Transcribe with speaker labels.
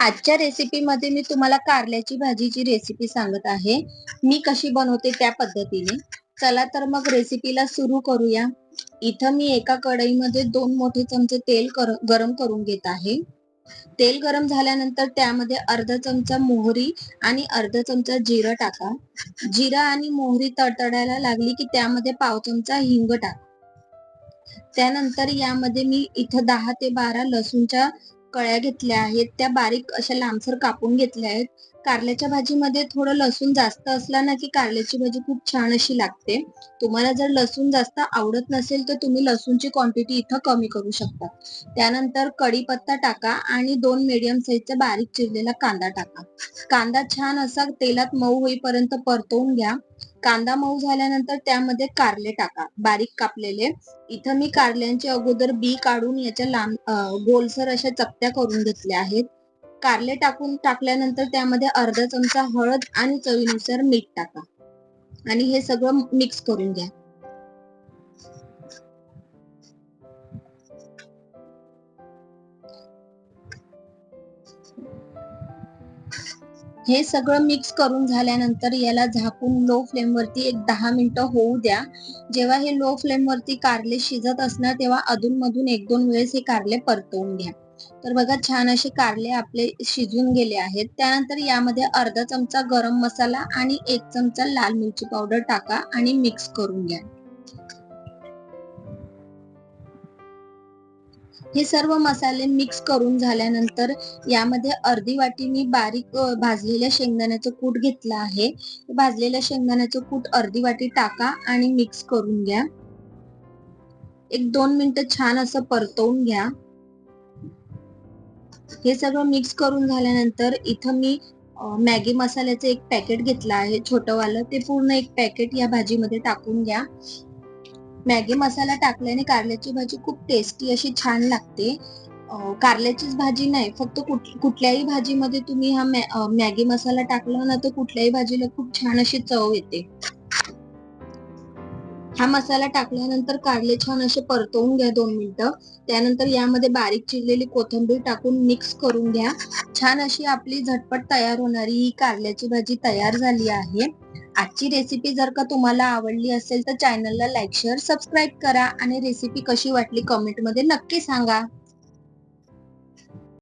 Speaker 1: आजच्या रेसिपीमध्ये मी तुम्हाला कारल्याची भाजीची रेसिपी सांगत आहे. मी कशी बनवते त्या पद्धतीने. चला तर मग रेसिपीला सुरू करूया. इथं मी एका कढईमध्ये दोन मोठे चमचे तेल गरम करून घेत आहे. तेल गरम झाल्यानंतर त्यामध्ये अर्धा चमचा मोहरी आणि अर्धा चमचा जिरं टाका. जिरा आणि मोहरी तडतडायला लागली की त्यामध्ये पाव चमचा हिंग टाका. त्यानंतर यामध्ये मी इथं दहा ते बारा लसूणच्या कळ्या घेतल्या आहेत त्या बारीक अशा लांबसर कापून घेतल्या आहेत. कारल्याच्या भाजीमध्ये थोडं लसूण जास्त असला ना की कारल्याची भाजी खूप छान अशी लागते. तुम्हाला जर लसूण जास्त आवडत नसेल तर तुम्ही लसूणची क्वांटिटी इथं कमी करू शकता. त्यानंतर कढीपत्ता टाका आणि दोन मीडियम साईजचा बारीक चिरलेला कांदा टाका. कांदा छान असा तेलात मऊ होईपर्यंत परतवून घ्या. कांदा मऊ झाल्यानंतर त्यामध्ये कारले टाका. बारीक कापलेले. इथं मी कारल्यांचे अगोदर बी काढून याच्या लांब गोलसर अशा चपट्या करून घेतल्या आहेत. कारले टाकून टाकल्यानंतर त्यामध्ये अर्धा चमचा हळद आणि चवीनुसार मीठ टाका. आणि हे सगळं मिक्स करून घ्या. हे सगळं मिक्स करून झाल्यानंतर याला झाकून लो फ्लेमवरती एक दहा मिनिटं होऊ द्या. जेव्हा हे लो फ्लेमवरती कारले शिजत असणार तेव्हा अधूनमधून एक दोन वेळेस हे कारले परतवून घ्या. तर बघा छान असे कारले आपले शिजून गेले आहेत. त्यानंतर यामध्ये अर्धा चमचा गरम मसाला आणि एक चमचा लाल मिरची पावडर टाका आणि मिक्स करून घ्या. हे सर्व मसाले मिक्स करून झाल्यानंतर यामध्ये अर्धी वाटी मी बारीक भाजलेल्या शेंगदाण्याचं कूट घेतलं आहे. भाजलेल्या शेंगदाण्याचं कूट अर्धी वाटी टाका आणि मिक्स करून घ्या. एक दोन मिनिटं छान असं परतवून घ्या. हे सर्व मिक्स करून झाल्यानंतर इथं मी मॅगी मसाल्याचं एक पॅकेट घेतलं आहे छोटंवालं ते पूर्ण एक पॅकेट या भाजीमध्ये टाकून घ्या. मॅगी मसाला टाकल्याने कारल्याची भाजी खूप टेस्टी अशी छान लागते. कारल्याचीच भाजी नाही फक्त कुठल्याही भाजीमध्ये तुम्ही हा मॅगी मसाला टाकला ना तर कुठल्याही भाजीला खूप छान अशी चव येते. हा मसाला टाकल्यानंतर कारले छान असे परतवून घ्या दोन मिनिटं. त्यानंतर यामध्ये बारीक चिरलेली कोथिंबीर टाकून मिक्स करून घ्या. छान अशी आपली झटपट तयार होणारी ही कारल्याची भाजी तयार झाली आहे. आजची रेसिपी जर का तुम्हाला आवडली असेल तर चॅनलला लाईक शेअर सबस्क्राईब करा आणि रेसिपी कशी वाटली कमेंटमध्ये नक्की सांगा.